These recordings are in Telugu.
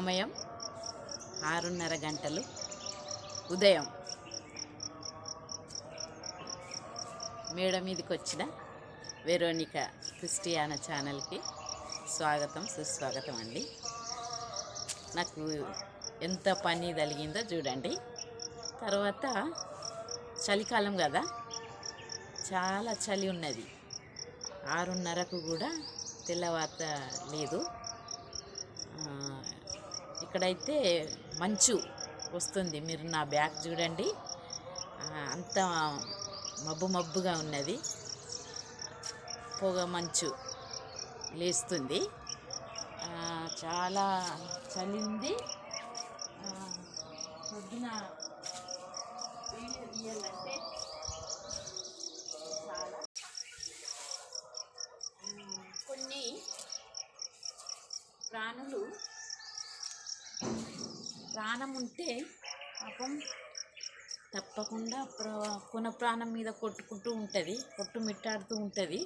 సమయం ఆరున్నర గంటలు. ఉదయం. మేడ మీదకి వచ్చిన వెరోనిక క్రిస్టియానా ఛానల్కి స్వాగతం సుస్వాగతం అండి. నాకు ఎంత పని తలిగిందో చూడండి. తర్వాత చలికాలం కదా చాలా చలి ఉన్నది. ఆరున్నరకు కూడా తెల్లవార్త లేదు. ఇక్కడైతే మంచు వస్తుంది. మీరు నా బ్యాగ్ చూడండి. అంత మబ్బు మబ్బుగా ఉన్నది. పొగ మంచు లేస్తుంది. చాలా చలింది. పొద్దున తీయాలంటే చాలా కొన్ని ప్రాణులు ప్రాణం ఉంటే పాపం తప్పకుండా కొన ప్రాణం మీద కొట్టుకుంటూ ఉంటుంది కొట్టుమిట్టాడుతూ ఉంటుంది.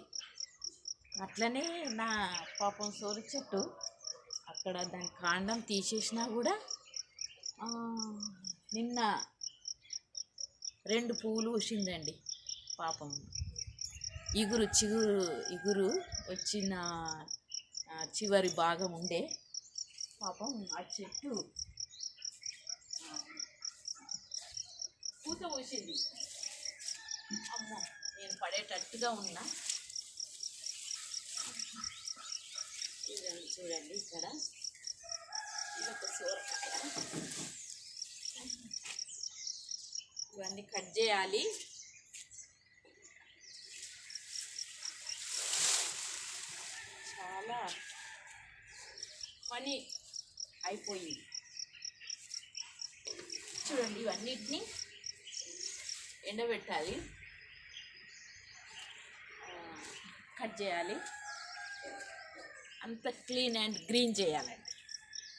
అట్లనే నా పాపం సోరి చెట్టు అక్కడ దాని కాండం తీసేసినా కూడా నిన్న రెండు పువ్వులు వచ్చిందండి పాపం. ఇగురు చిగురు ఇగురు వచ్చిన చివరి భాగం ఉండే పాపం ఆ చెట్టు పూత పోసింది అమ్మో నేను పడేటట్టుగా ఉన్నా. ఇదండి చూడండి ఇక్కడ. ఇది ఒక సోరకాయ. ఇవన్నీ కట్ చేయాలి. చాలా పని అయిపోయింది. చూడండి ఇవన్నిటిని. ఎండబెట్టాలి. కట్ చేయాలి. అంత క్లీన్ అండ్ గ్రీన్ చేయాలండి.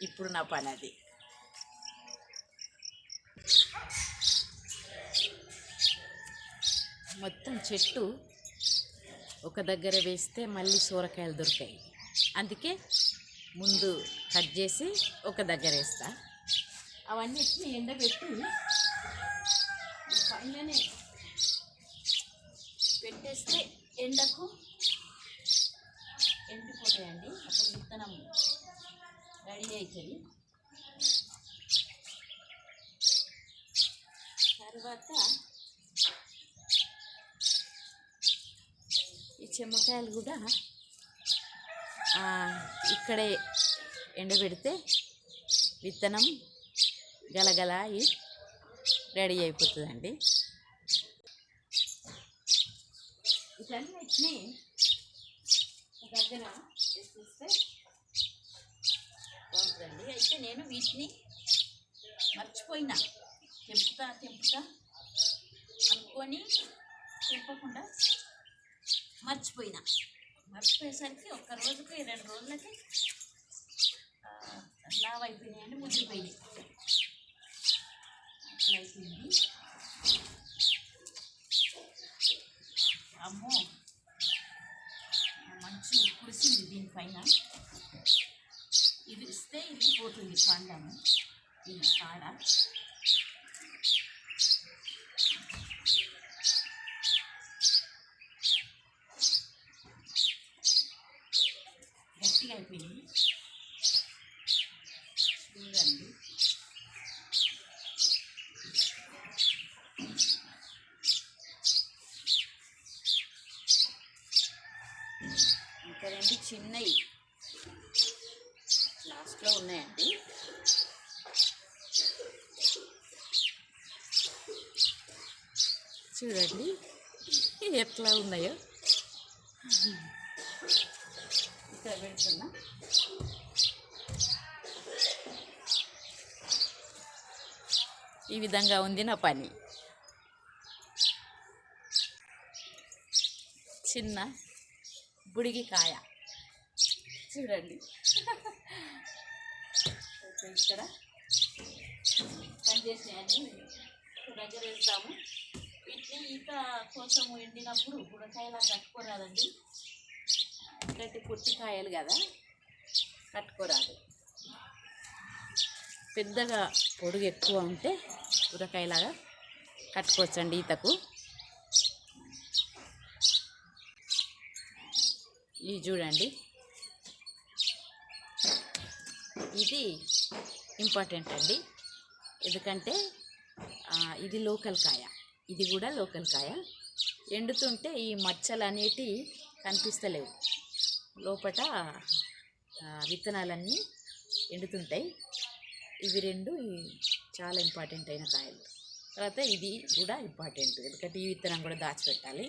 ఇప్పుడు నా పని అది. మొత్తం చెట్టు ఒక దగ్గర వేస్తే మళ్ళీ సూరకాయలు దొరికాయి అందుకే ముందు కట్ చేసి ఒక దగ్గర వేస్తా. అవన్నిటిని ఎండబెట్టి ఈ పెట్టేస్తే ఎండకు ఎండిపోతాయండి. అప్పుడు విత్తనం రెడీ అవుతుంది తర్వాత ఈ చెమ్మకాయలు కూడా ఇక్కడే ఎండబెడితే విత్తనం గలగల రెడీ అయిపోతుందండి. వీటన్నిటిని దగ్గర వేసేస్తే బాగుంటుందండి. అయితే నేను వీటిని మర్చిపోయినా. తెంపుతా తెంపుతా అనుకొని తెంపకుండా మర్చిపోయినా. మర్చిపోయేసరికి ఒక్క రోజుకి రెండు రోజులకి ఆ, లావ్ అయిపోయినాయండి అట్లా అయిపోయింది అమ్మో మంచి కురిసింది దీనిపైన ఇది ఇస్తే ఇది పోతుంది కాండము ఇది కాడ గట్టిగా అయిపోయింది. చూడండి ఇంకా రెండు చిన్నవి లాస్ట్లో ఉన్నాయండి. చూడండి ఎట్లా ఉన్నాయో. ఇక్కడ పెడుతున్నా. ఈ విధంగా ఉంది నా పని. చిన్న బుడిగి కాయ. చూడండి. ఓకే, ఇక్కడ పని చేసినాయని దగ్గర వేస్తాము వీటిని ఈత కోసం ఎండినప్పుడు బుడకాయలా కట్టుకోరాదండి. ఎందుకంటే పుట్టికాయలు కదా కట్టుకోరాదు. పెద్దగా పొడుగు ఎక్కువ ఉంటే ఉరకాయలాగా కట్టుకోవచ్చండి ఈతకు. ఇది చూడండి. ఇది ఇంపార్టెంట్ అండి. ఎందుకంటే ఇది లోకల్ కాయ. ఇది కూడా లోకల్ కాయ. ఎండుతుంటే ఈ మచ్చలు అనేటివి కనిపిస్తలేవు. లోపట విత్తనాలన్నీ ఎండుతుంటాయి. ఇవి రెండు చాలా ఇంపార్టెంట్ అయిన కాయలు. తర్వాత ఇది కూడా ఇంపార్టెంట్ ఎందుకంటే ఈ విత్తనం కూడా దాచిపెట్టాలి.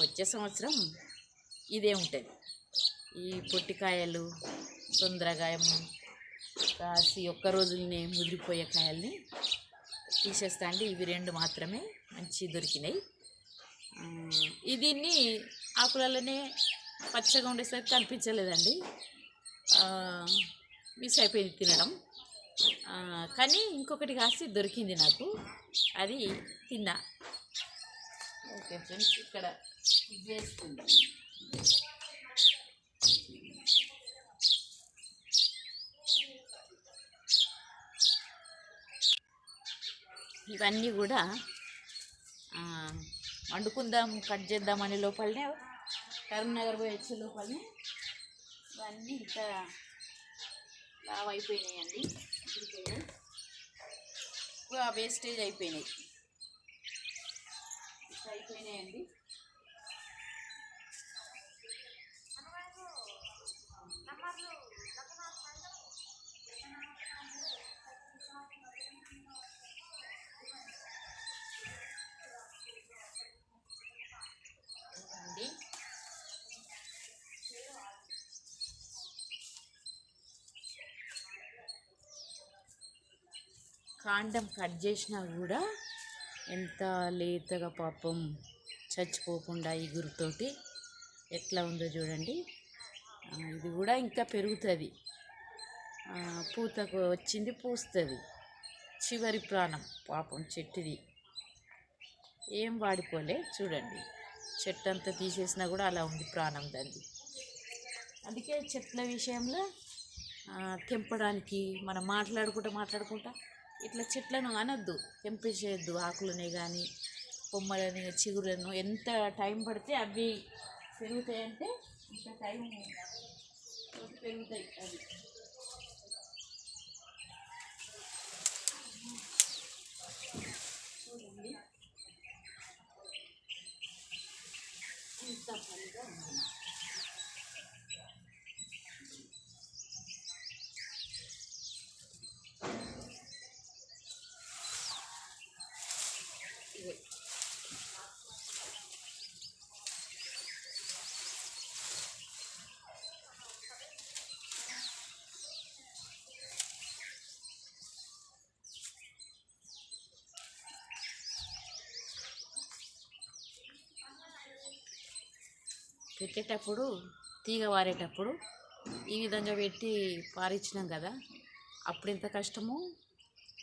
వచ్చే సంవత్సరం ఇదే ఉంటుంది. ఈ పొట్టికాయలు తొందరగా కాసి ఒక్క రోజులనే ముదిరిపోయే కాయల్ని తీసేస్తా అండి ఇవి రెండు మాత్రమే మంచి దొరికినాయి. దీన్ని ఆకులలోనే పచ్చగా ఉండేసరికి కనిపించలేదండి. మిస్ అయిపోయింది తినడం. కానీ ఇంకొకటి కాసి దొరికింది నాకు. అది తిన్నా. ఓకే ఫ్రెండ్స్ ఇక్కడ ఇది వేసుకుందాం. ఇవన్నీ కూడా వండుకుందాం కట్ చేద్దాం అనే లోపలనే కరీంనగర్ పోయి వచ్చే లోపలనే ఇవన్నీ ఇంత లావ్ అయిపోయినాయండి ఎక్కువ వేస్టేజ్ అయిపోయినాయి. ఇట్లా అయిపోయినాయండి అండి కాండం కట్ చేసినా కూడా ఎంత లేతగా పాపం చచ్చిపోకుండా ఇగురుతోటి ఎట్లా ఉందో చూడండి. ఇది కూడా ఇంకా పెరుగుతుంది. పూతకు వచ్చింది పూస్తుంది. చివరి ప్రాణం పాపం చెట్టుది. ఏం వాడిపోలే చూడండి. చెట్టు అంతా తీసేసినా కూడా అలా ఉంది ప్రాణం దాన్ని. అందుకే చెట్ల విషయంలో తెంపడానికి మనం మాట్లాడుకుంటా మాట్లాడుకుంటా ఇట్లా చెట్లను అనొద్దు. తెంపేసేయద్దు. ఆకులనే కానీ కొమ్మలని చిగురులను ఎంత టైం పడితే అవి పెరుగుతాయంటే ఇంత టైం పెరుగుతాయి అవి. పెట్టేటప్పుడు తీగ వారేటప్పుడు ఈ విధంగా పెట్టి పారించినాం కదా అప్పుడు ఎంత కష్టమో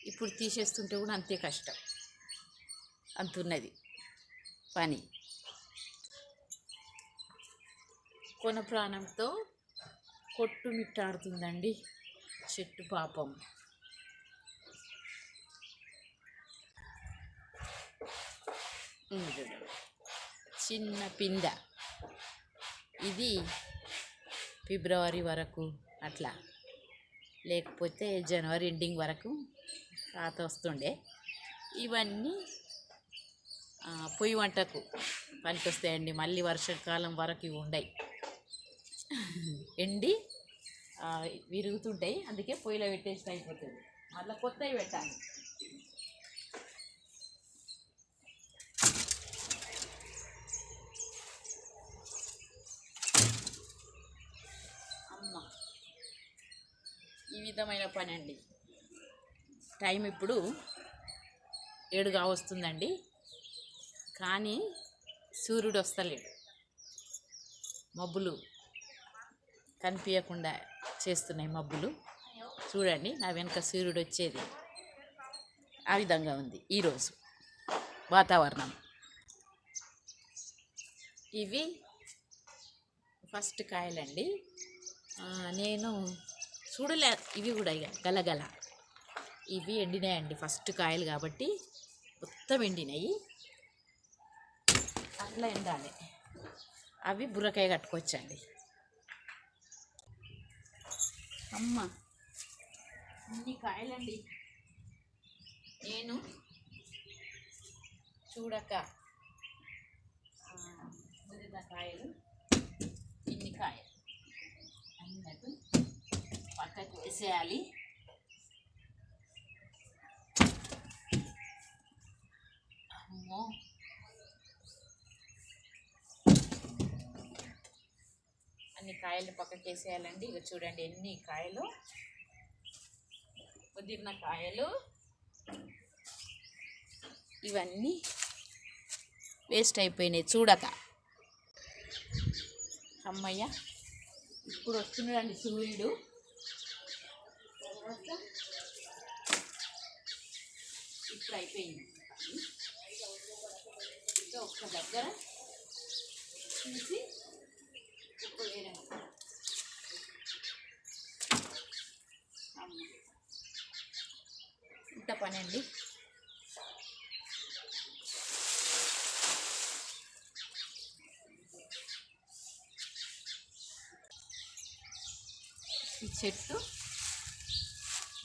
ఇప్పుడు తీసేస్తుంటే కూడా అంతే కష్టం. అంతున్నది పని. కొన ప్రాణంతో కొట్టుమిట్టాడుతుందండి చెట్టు పాపం. చిన్న పిండ ఇది ఫిబ్రవరి వరకు అట్లా. లేకపోతే జనవరి ఎండింగ్ వరకు రాత వస్తుండే. ఇవన్నీ పొయ్యి వంటకు పనికొస్తాయండి. మళ్ళీ వర్షాకాలం వరకు ఇవి ఉండయి. ఎండి విరుగుతుంటాయి. అందుకే పొయ్యిలో పెట్టేసి అయిపోతుంది. మళ్ళీ కొత్తవి పెట్టాలి అమ్మ సిద్ధమైన పని అండి టైం ఇప్పుడు ఏడుగా వస్తుందండి. కానీ సూర్యుడు వస్తలేడు. మబ్బులు కనిపించకుండా చేస్తున్నాయి మబ్బులు. చూడండి నా వెనుక సూర్యుడు వచ్చేది. ఆ విధంగా ఉంది ఈరోజు వాతావరణం. ఇవి ఫస్ట్ కాయలండి. నేను చూడలే ఇవి కూడా ఇక గలగల. ఇవి ఎండినాయండి ఫస్ట్ కాయలు కాబట్టి మొత్తం ఎండినాయి. అట్లా ఎండాలి. అవి బుర్రకాయ కట్టుకోవచ్చండి అమ్మ ఇన్ని కాయలండి. నేను చూడక కాయలు ఇన్ని కాయలు. పక్కకు వేసేయాలి అమ్మో. అన్ని కాయలు పక్కకు వేసేయాలండి. ఇక చూడండి ఎన్ని కాయలు. కుదిరిన కాయలు. ఇవన్నీ వేస్ట్ అయిపోయినాయి. చూడక. అమ్మయ్య ఇప్పుడు వస్తున్నాడండి సూర్యుడు. తర్వాత ఇప్పుడు అయిపోయింది ఇంకా ఒక్క దగ్గర తీసి ఉప్పు వేరే ఇంత పని అండి ఈ చెట్టు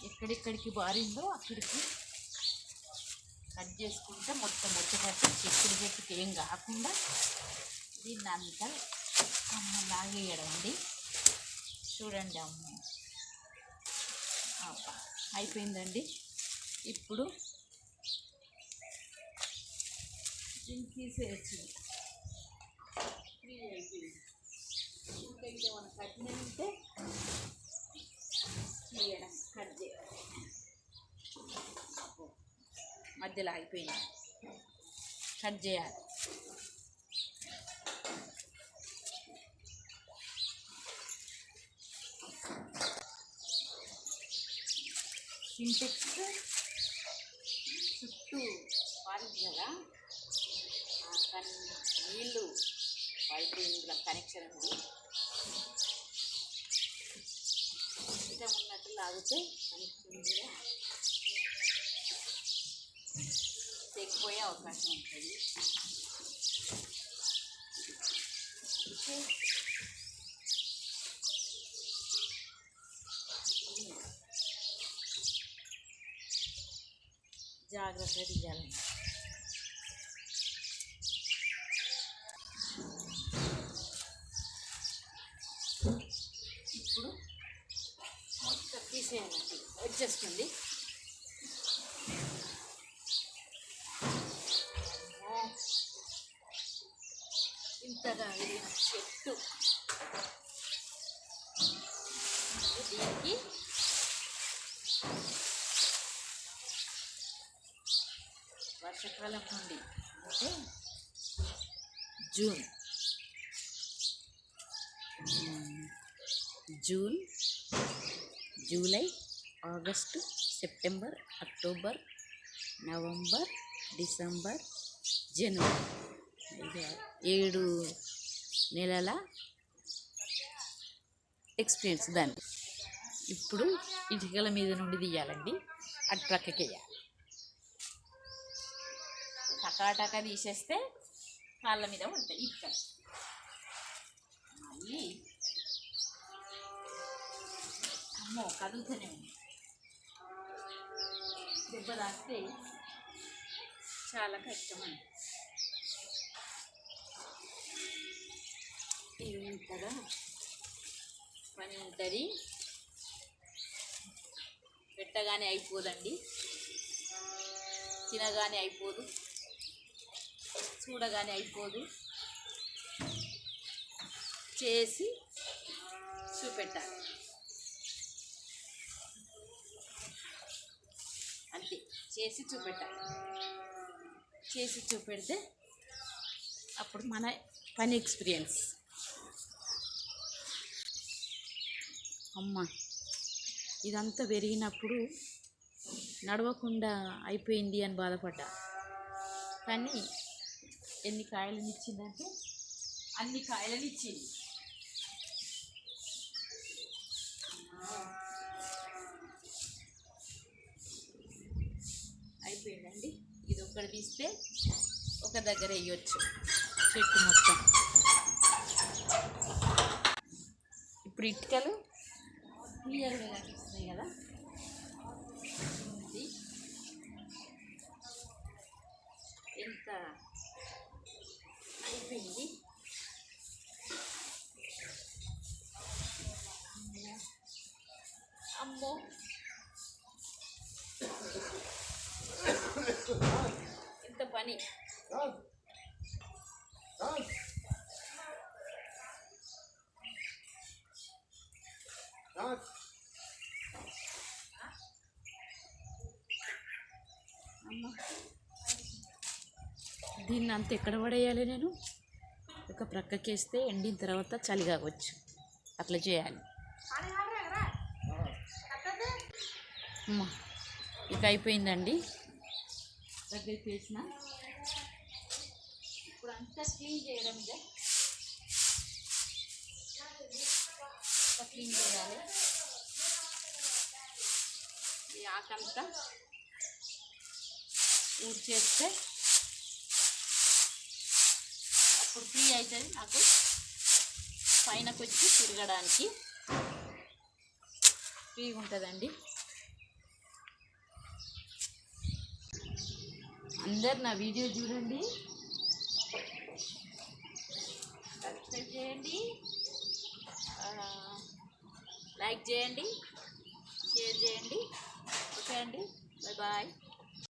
ఎక్కడెక్కడికి బారిందో అక్కడికి కట్ చేసుకుంటే మొత్తం వచ్చేటట్టు చెట్టుడు చెట్టుకి ఏం కాకుండా దీన్ని అంతా అమ్మ లాగేయడం అండి. చూడండి అమ్మ. అయిపోయిందండి. ఇప్పుడు దీన్ని తీసేయచ్చు. ఫ్రీ అయిపోయింది ఇంకా ఉంటే తీయడం కట్ చేయాలి మధ్యలో ఆగిపోయింది కట్ చేయాలి. సింటెక్స్ చుట్టూ పారింది కదా ఆ కన్ నీళ్ళు పైపు ఇందులో కనెక్షన్ ఉంది. ఇంకా ఉన్నట్టు లాగితే కనెక్షన్ కూడా తెగిపోయే అవకాశం ఉంటుంది అందుకే జాగ్రత్త తీయాలి ఇంతగా వెళ్ళిన చెట్టు దీనికి వర్షాకాలం నుండి అంటే జూన్ మ్మ్. June July August September October November December జనవరి ఐదు, ఆరు, ఏడు నెలల ఎక్స్పీరియన్స్ దాన్ని ఇప్పుడు ఇటుకల మీద నుండి తీయాలండి. అటు ప్రక్కకి వేయాలి. టకాటక తీసేస్తే కాళ్ళ మీద ఉంటాయి ఇటుక. మళ్ళీ అమ్మో కదులుతూనే ఉంది. దెబ్బ తాస్తే చాలా కష్టమండి ఇంతగా పని ఉంటుంది. పెట్టగానే అయిపోదండి. తినగానే అయిపోదు. చూడగానే అయిపోదు. చేసి చూపెట్టాలి. అంతే. చేసి చూపెట్టాలి. చేసి చూపెడితే అప్పుడు మన పని ఎక్స్పీరియన్స్. అమ్మ! ఇదంతా పెరిగినప్పుడు నడవకుండా అయిపోయింది అని బాధపడ్డా. కానీ ఎన్ని కాయలను ఇచ్చిందంటే అన్ని కాయలను ఇచ్చింది అయిపోయిందండి. ఇది ఒకటి తీస్తే ఒక దగ్గర వేయచ్చు. చెట్టు మొత్తం. ఇప్పుడు ఇటుకలు క్లియర్గా కనిపిస్తున్నాయి కదా. ఎంత అయిపోయింది అమ్మో ఎంత పని అమ్మ దీన్ని అంత ఎక్కడ పడేయాలి నేను? ఒక ప్రక్కకేస్తే ఎండిన తర్వాత చలి కావచ్చు. అట్లా చేయాలి. ఇక అయిపోయిందండి. దగ్గరికి వేసిన. ఇప్పుడు అంతా క్లీన్ చేయడం ఇక. క్లీన్ చేయాలి. ఈ ఆకంతా చేస్తే అప్పుడు ఫ్రీ అవుతుంది నాకు. పైనకి వచ్చి తిరగడానికి. ఫ్రీగా ఉంటుందండి. అందరు నా వీడియో చూడండి. సబ్స్క్రైబ్ చేయండి. లైక్ చేయండి. షేర్ చేయండి. ఓకే అండి. Bye bye.